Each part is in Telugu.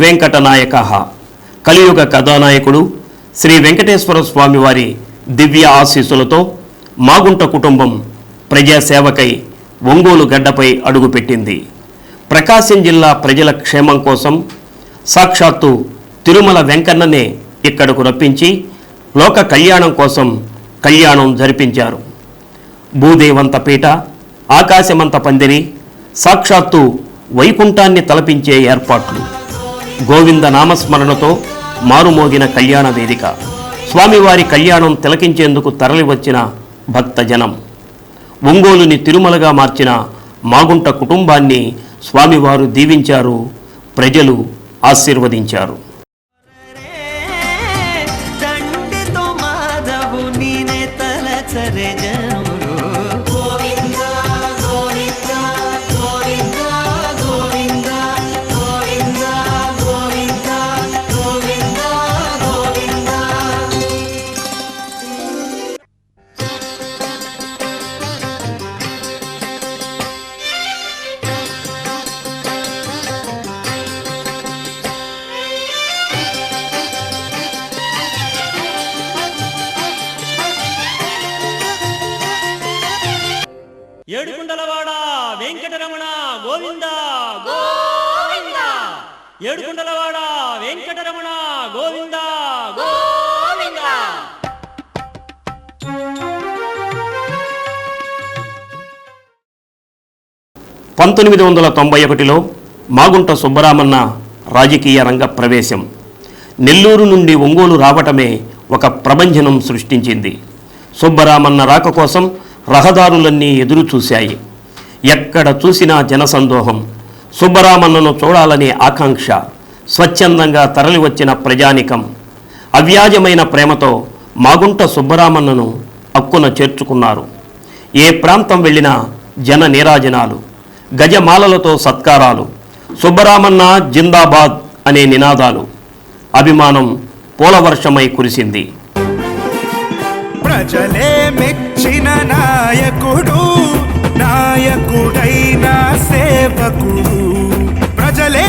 వెంకటనాయక. కలియుగ కథానాయకుడు శ్రీ వెంకటేశ్వర స్వామివారి దివ్య ఆశీస్సులతో మాగుంట కుటుంబం ప్రజాసేవకై ఒంగోలు గడ్డపై అడుగుపెట్టింది. ప్రకాశం జిల్లా ప్రజల క్షేమం కోసం సాక్షాత్తు తిరుమల వెంకన్ననే ఇక్కడకు రప్పించి లోక కళ్యాణం కోసం కళ్యాణం జరిపించారు. భూదేవంత పీట ఆకాశమంత పందిరి సాక్షాత్తు వైకుంఠాన్ని తలపించే ఏర్పాట్లు. గోవింద నామస్మరణతో మారుమోగిన కళ్యాణ వేదిక. స్వామివారి కళ్యాణం తిలకించేందుకు తరలివచ్చిన భక్తజనం. ఒంగోలుని తిరుమలగా మార్చిన మాగుంట కుటుంబాన్ని స్వామివారు దీవించారు ప్రజలు ఆశీర్వదించారు. మాధవు నీనే తలచరే జనులు వెంకటరమణ గోవింద గోవింద! పంతొమ్మిది వందల తొంభై ఒకటిలో మాగుంట సుబ్బరామన్న రాజకీయ రంగ ప్రవేశం. నెల్లూరు నుండి ఒంగోలు రావటమే ఒక ప్రభంజనం సృష్టించింది. సుబ్బరామన్న రాక కోసం రహదారులన్నీ ఎదురు చూశాయి ఎక్కడ చూసినా జనసందోహం. సుబ్బరామన్నను చూడాలనే ఆకాంక్ష. స్వచ్ఛందంగా తరలివచ్చిన ప్రజానికం అవ్యాజమైన ప్రేమతో మాగుంట సుబ్బరామన్నను అక్కున చేర్చుకున్నారు. ఏ ప్రాంతం వెళ్ళినా జన నీరాజనాలు గజమాలలతో సత్కారాలు సుబ్బరామన్న జిందాబాద్ అనే నినాదాలు. అభిమానం పూలవర్షమై కురిసింది. ప్రజలే మెచ్చిన నాయకుడు నాయకుడైన సేవకుడు. ప్రజలే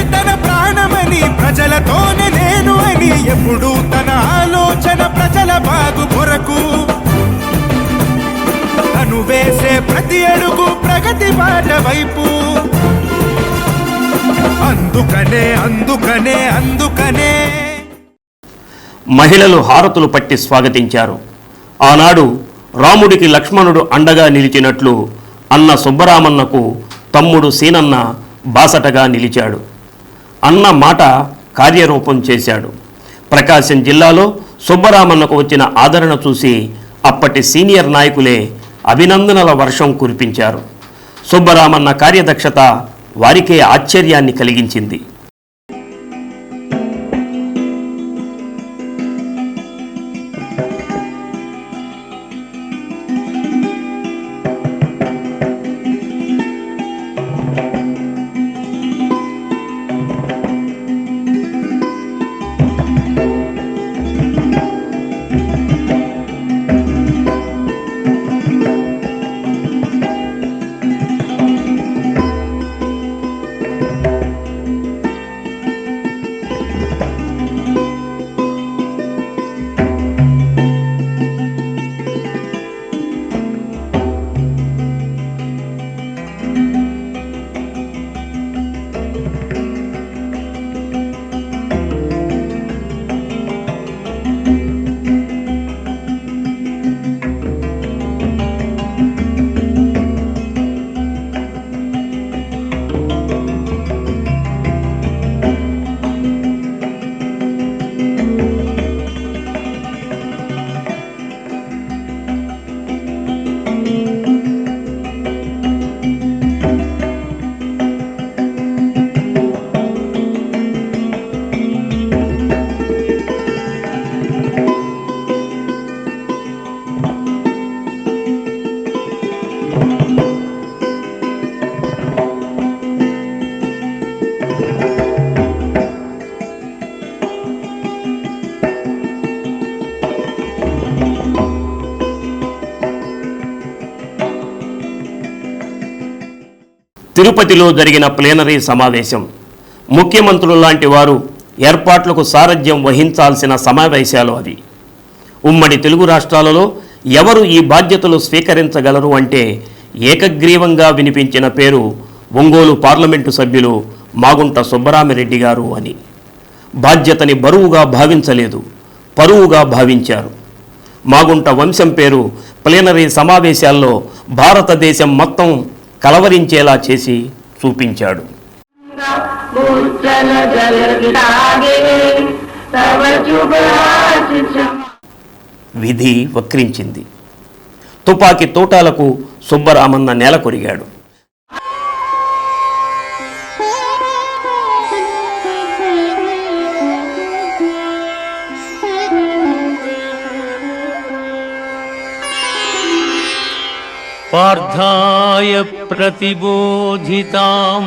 ప్రజలతోనే నేను అని ఎప్పుడు తన ఆలోచన ప్రజల బాగు కొరకు. తను వేసే ప్రతి అడుగు ప్రగతి బాట వైపు. అందుకనే అందుకనే అందుకనే. మహిళలు హారతులు పట్టి స్వాగతించారు. ఆనాడు రాముడికి లక్ష్మణుడు అండగా నిలిచినట్లు అన్న సుబ్బరామన్నకు తమ్ముడు సీనన్న బాసటగా నిలిచాడు. అన్న మాట కార్యరూపం చేశాడు. ప్రకాశం జిల్లాలో సుబ్బరామన్నకు వచ్చిన ఆదరణ చూసి అప్పటి సీనియర్ నాయకులే అభినందనల వర్షం కురిపించారు. సుబ్బరామన్న కార్యదక్షత వారికే ఆశ్చర్యాన్ని కలిగించింది. తిరుపతిలో జరిగిన ప్లేనరీ సమావేశం. ముఖ్యమంత్రులు లాంటి వారు ఏర్పాట్లకు సారథ్యం వహించాల్సిన సమావేశాలు అవి. ఉమ్మడి తెలుగు రాష్ట్రాలలో ఎవరు ఈ బాధ్యతలు స్వీకరించగలరు అంటే ఏకగ్రీవంగా వినిపించిన పేరు ఒంగోలు పార్లమెంటు సభ్యులు మాగుంట సుబ్బరామిరెడ్డి గారు అని. బాధ్యతని బరువుగా భావించలేదు పరువుగా భావించారు. మాగుంట వంశం పేరు ప్లేనరీ సమావేశాల్లో భారతదేశం మొత్తం కలవరించేలా చేసి చూపించాడు. విధి వక్రించింది. తుపాకీ తోటాలకు సుబ్బరామన్న నేల కొరిగాడు. पार्थाय प्रतिबोधितां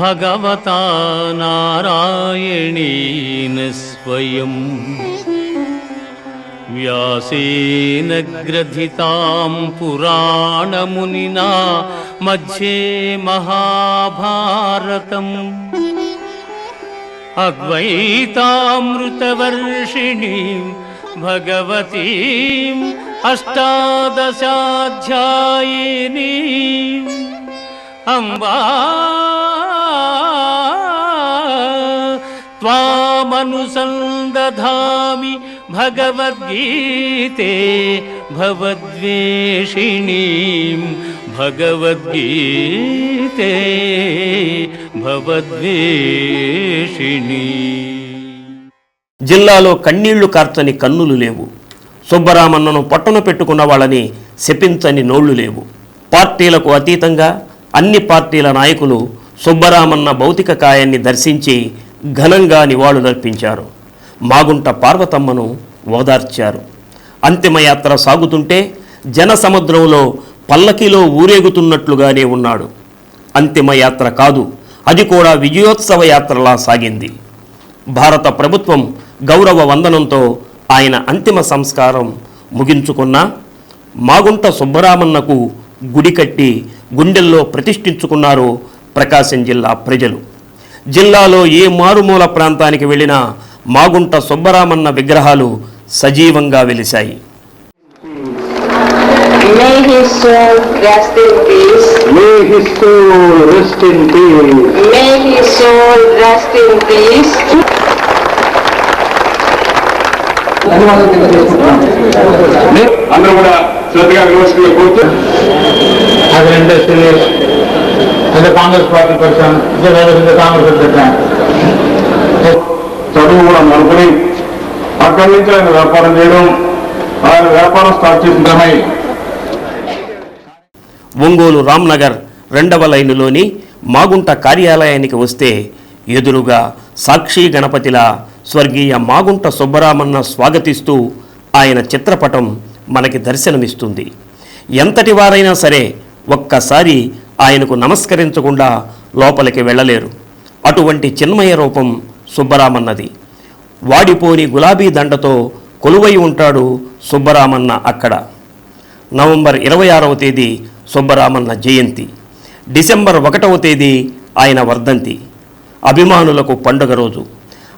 भगवता नारायणेन स्वयम् व्यासेन ग्रथितां पुराणमुनिना मध्ये महाभारतम्। अद्वैतामृतवर्षिणीं भगवतीम् అష్టాదశాధ్యాయిని అంబా. త్వామనుసందధామి భగవద్గీతే భవద్వేషిణీం భగవద్గీతే భవద్వేషిణీ. జిల్లాలో కన్నీళ్ళు కార్తని కన్నులు లేవు. సుబ్బరామన్నను పట్టున పెట్టుకున్న వాళ్ళని శపించని నోళ్ళు లేవు. పార్టీలకు అతీతంగా అన్ని పార్టీల నాయకులు సుబ్బరామన్న భౌతిక కాయాన్ని దర్శించి ఘనంగా నివాళులర్పించారు. మాగుంట పార్వతమ్మను ఓదార్చారు. అంతిమయాత్ర సాగుతుంటే జనసముద్రంలో పల్లకిలో ఊరేగుతున్నట్లుగానే ఉన్నాడు. అంతిమయాత్ర కాదు అది కూడా విజయోత్సవ యాత్రలా సాగింది. భారత ప్రభుత్వం గౌరవ వందనంతో ఆయన అంతిమ సంస్కారం ముగించుకున్న మాగుంట సుబ్బరామన్నకు గుడి కట్టి గుండెల్లో ప్రతిష్ఠించుకున్నారు ప్రకాశం జిల్లా ప్రజలు జిల్లాలో ఏ మారుమూల ప్రాంతానికి వెళ్ళినా మాగుంట సుబ్బరామన్న విగ్రహాలు సజీవంగా వెలిశాయి May his soul rest in peace. May his soul rest in peace. May his soul rest in peace. అందరూ కూడా శ్రద్ధగా విమర్శకులు కోరుతూ as an industrialist, as was in the Congress at that time. చదువు కూడా అక్కడి నుంచి ఆయన వ్యాపారం చేయడం ఆయన వ్యాపారం స్టార్ట్ చేసిన ఒంగోలు రామ్నగర్ రెండవ లైనులోని మాగుంట కార్యాలయానికి వస్తే ఎదురుగా సాక్షి గణపతిలా స్వర్గీయ మాగుంట సుబ్బరామన్న స్వాగతిస్తూ ఆయన చిత్రపటం మనకి దర్శనమిస్తుంది. ఎంతటి వారైనా సరే ఒక్కసారి ఆయనకు నమస్కరించకుండా లోపలికి వెళ్ళలేరు. అటువంటి చిన్మయ రూపం సుబ్బరామన్నది. వాడిపోని గులాబీ దండతో కొలువై ఉంటాడు సుబ్బరామన్న అక్కడ. నవంబర్ ఇరవై ఆరవ తేదీ సుబ్బరామన్న జయంతి. డిసెంబర్ ఒకటవ తేదీ ఆయన వర్ధంతి. అభిమానులకు పండుగ రోజు.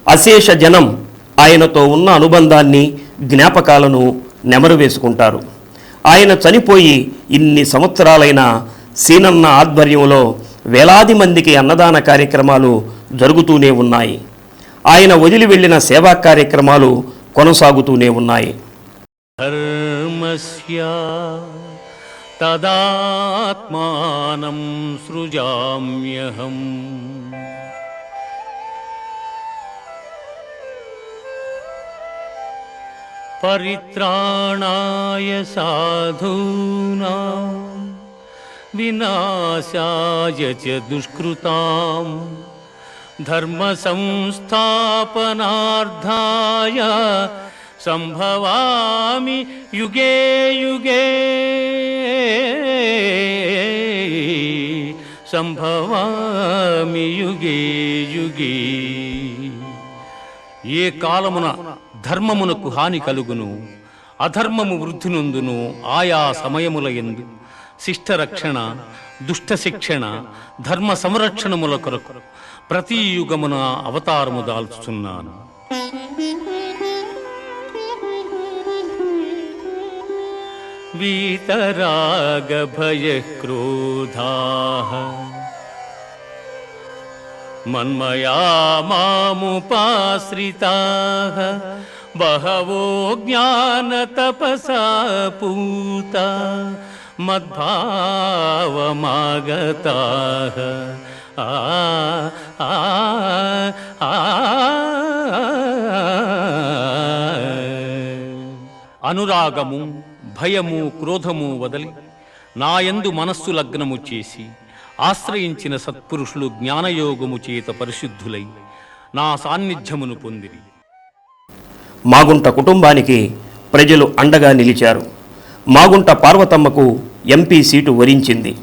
అశేష జనం ఆయనతో ఉన్న అనుబంధాన్ని జ్ఞాపకాలను నెమరు వేసుకుంటారు ఆయన చనిపోయి ఇన్ని సంవత్సరాలైన సీనన్న ఆధ్వర్యంలో వేలాది మందికి అన్నదాన కార్యక్రమాలు జరుగుతూనే ఉన్నాయి. ఆయన వదిలి వెళ్ళిన సేవా కార్యక్రమాలు కొనసాగుతూనే ఉన్నాయి. తదాత్మానం సృజామ్యహం. परित्राणाय साधूनां विनाशाय च दुष्कृताम् धर्मसंस्थापनार्थाय सम्भवामि युगे युगे। सम्भवामि युगे युगे। ఏ కాలమున ధర్మమునకు హాని కలుగును అధర్మము వృద్ధి ఆయా సమయముల ఎందు. శిష్టరక్షణ దుష్ట శిక్షణ ధర్మ సంరక్షణముల కొరకు ప్రతి యుగమున అవతారము దాల్చుతున్నాను వీతరాగ భయ క్రోధా మన్మయా మాముపాశ్రితా. బహవో జ్ఞాన తపసా పూత మద్భావమాగతా ఆ ఆ ఆ అనురాగము భయము క్రోధము వదలి నాయందు మనస్సు లగ్నము చేసి ఆశ్రయించిన సత్పురుషులు జ్ఞానయోగము చేత పరిశుద్ధులై నా సాన్నిధ్యమును పొందిరి. మాగుంట కుటుంబానికి ప్రజలు అండగా నిలిచారు. మాగుంట పార్వతమ్మకు ఎంపీ సీటు వరించింది.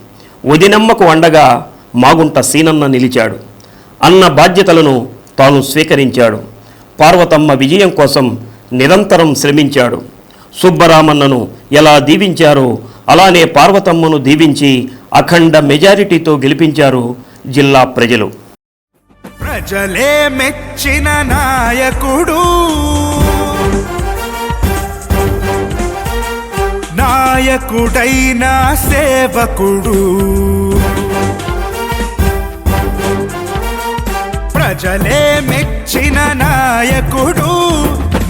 వదినమ్మకు అండగా మాగుంట సీనన్న నిలిచాడు. అన్న బాధ్యతలను తాను స్వీకరించాడు. పార్వతమ్మ విజయం కోసం నిరంతరం శ్రమించాడు. సుబ్బరామన్నను ఎలా దీవించారో అలానే పార్వతమ్మను దీవించి అఖండ మెజారిటీతో గెలిపించారు జిల్లా ప్రజలు. ప్రజలే మెచ్చిన నాయకుడు. నాయకుడైన సేవకుడు. ప్రజలే మెచ్చిన నాయకుడు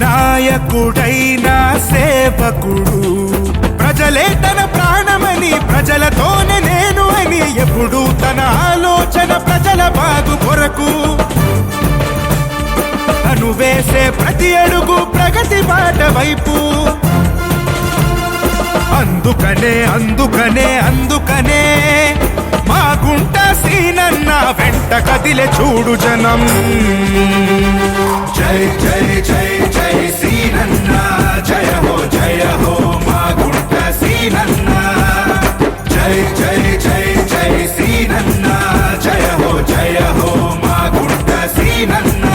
నాయకుడైన సేవకుడు. ప్రజలే తన ప్రాణమని ప్రజలతోనే నేను అని ఎప్పుడు తన ఆలోచన ప్రజల బాగు కొరకు. తను వేసే ప్రతి అడుగు ప్రగతి బాట వైపు. అందుకనే అందుకనే అందుకనే మా గుంట సీనన్న వెంట కదిలే చూడు జనం. జై జై జై జై సీనన్న జయ హో జయ హో మా గుంట సీనన్న జై జై జై జై సీనన్న జయ హో జయ హో మా గుంట సీనన్నా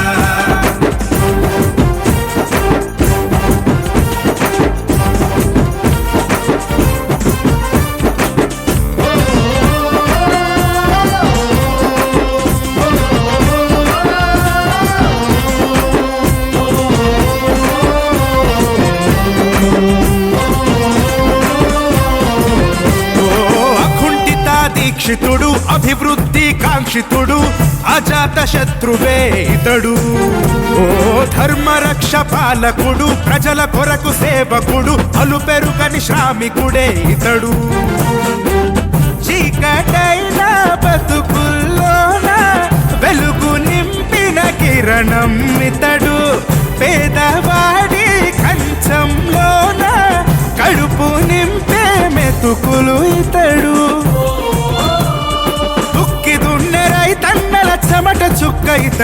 అభివృద్ధి అజాత శత్రువే ఇతడు. ఓ ధర్మరక్ష పాలకుడు ప్రజల కొరకు సేవకుడు అలు పెరుగని శ్రామికుడే ఇతడు. చీకటే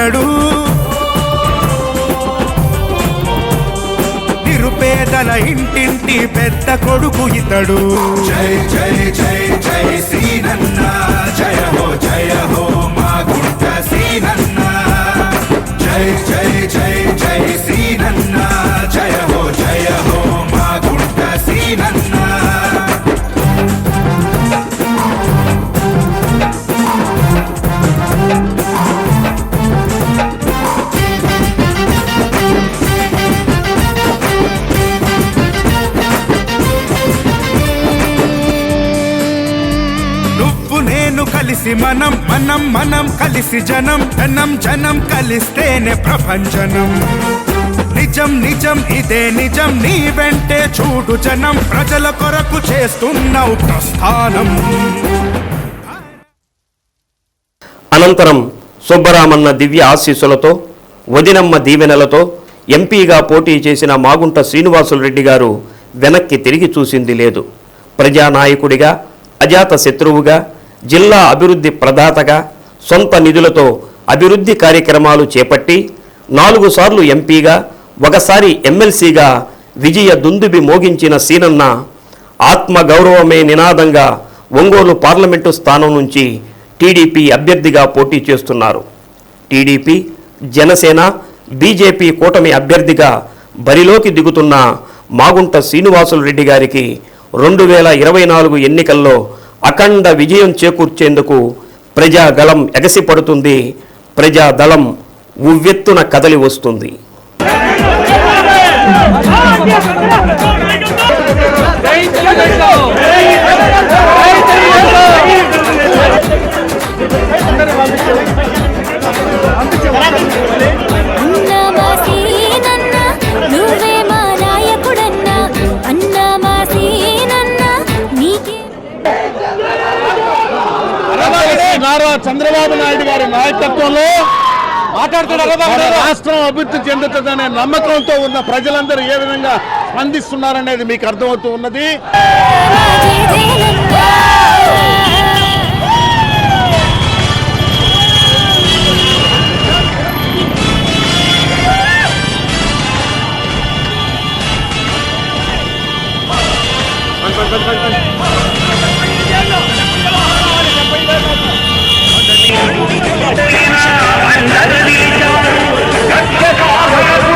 చుక్క నిరుపేదల ఇంటింటి పెద్ద కొడుకు ఇతడు. జై జై జై జై శ్రీనన్న. జయ హో జయ హో మా గుంట శ్రీనన్న. జై జై జై జై శ్రీనన్న. జయ మనం మనం మనం కలిసి జనం జనం జనం కలిస్తేనే ప్రపంచనం నిజం నిజం ఇదే నిజం నీ వెంటే చూడు జనం ప్రజల కొరకు చేస్తున్నావు ప్రస్థానం. అనంతరం సుబ్బరామన్న దివ్య ఆశీస్సులతో వదినమ్మ దీవెనలతో ఎంపీగా పోటీ చేసిన మాగుంట శ్రీనివాసులరెడ్డి గారు వెనక్కి తిరిగి చూసింది లేదు. ప్రజానాయకుడిగా అజాత శత్రువుగా జిల్లా అభివృద్ధి ప్రదాతగా సొంత నిధులతో అభివృద్ధి కార్యక్రమాలు చేపట్టి నాలుగు సార్లు ఎంపీగా ఒకసారి ఎమ్మెల్సీగా విజయ దుందుబి మోగించిన సీనన్న ఆత్మ గౌరవమే నినాదంగా ఒంగోలు పార్లమెంటు స్థానం నుంచి టీడీపీ అభ్యర్థిగా పోటీ చేస్తున్నారు. టీడీపీ జనసేన బీజేపీ కూటమి అభ్యర్థిగా బరిలోకి దిగుతున్న మాగుంట శ్రీనివాసులు రెడ్డి గారికి రెండు వేల ఇరవై నాలుగు ఎన్నికల్లో అఖండ విజయం చేకూర్చేందుకు ప్రజాదళం ఎగసిపడుతుంది. ప్రజాదళం ఉవ్వెత్తున కదలి వస్తుంది. అన్నమా చంద్రబాబు నాయుడు గారి నాయకత్వంలో రాష్ట్రం అభివృద్ధి చెందుతుందనే నమ్మకంతో ఉన్న ప్రజలందరూ ఏ విధంగా స్పందిస్తున్నారనేది మీకు అర్థమవుతూ ఉన్నది. అందరి పార్టీకే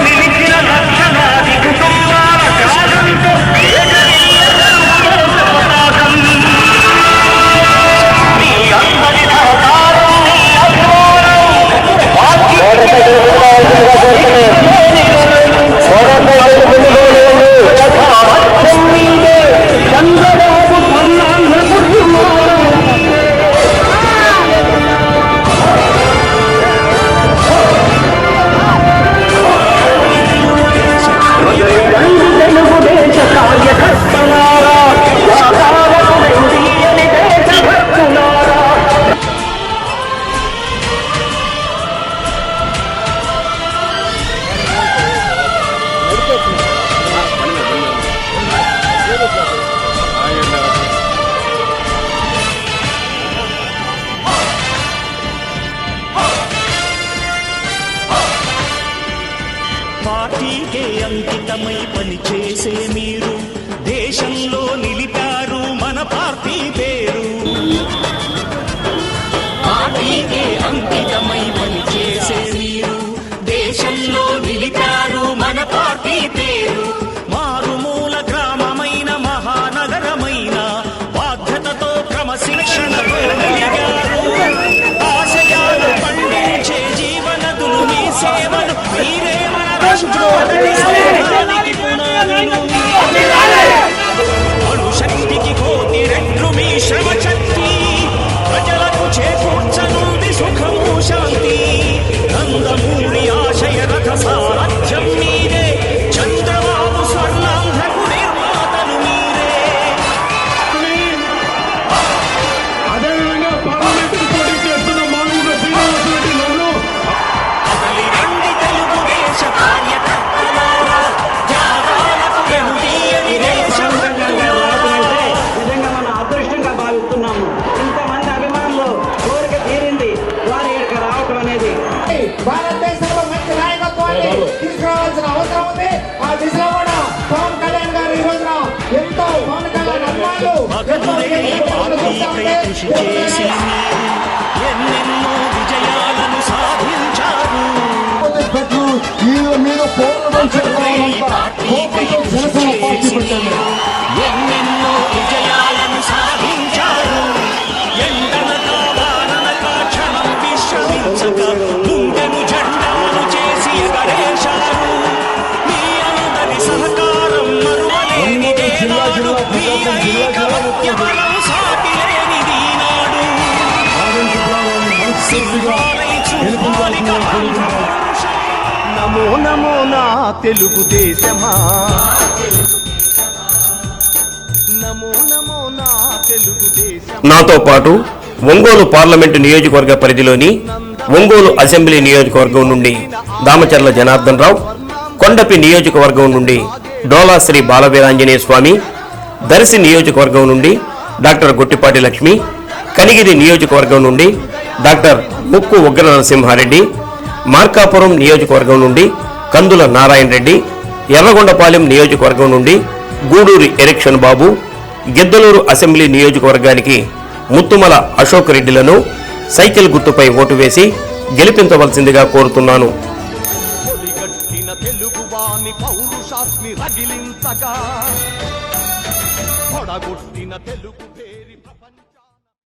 అంకితమై పనిచేసే మీరు. దేశంలో నిలిపారు మన పార్టీ పేరు. పార్టీకే అంకితం నమో నమో నా తెలుగుదేశమా నమో నమో నా తెలుగుదేశం నాతో పాటు ఒంగోలు పార్లమెంటు నియోజకవర్గ పరిధిలోని ఒంగోలు అసెంబ్లీ నియోజకవర్గం నుండి దామచర్ల జనార్దన్ రావు కొండపి నియోజకవర్గం నుండి డోలా శ్రీ బాలవీరాంజనేయ స్వామి దర్శి నియోజకవర్గం నుండి డాక్టర్ గుట్టిపాటి లక్ష్మి కనిగిరి నియోజకవర్గం నుండి డాక్టర్ ముక్కు ఉగ్ర నరసింహారెడ్డి మార్కాపురం నియోజకవర్గం నుండి కందుల నారాయణ రెడ్డి ఎర్రగొండపాలెం నియోజకవర్గం నుండి గూడూరి ఎరిక్షన్ బాబు గిద్దలూరు అసెంబ్లీ నియోజకవర్గానికి ముత్తుమల అశోక్ రెడ్డిలను సైకిల్ గుర్తుపై ఓటు వేసి గెలిపించవలసిందిగా కోరుతున్నాను. తెలుగువాని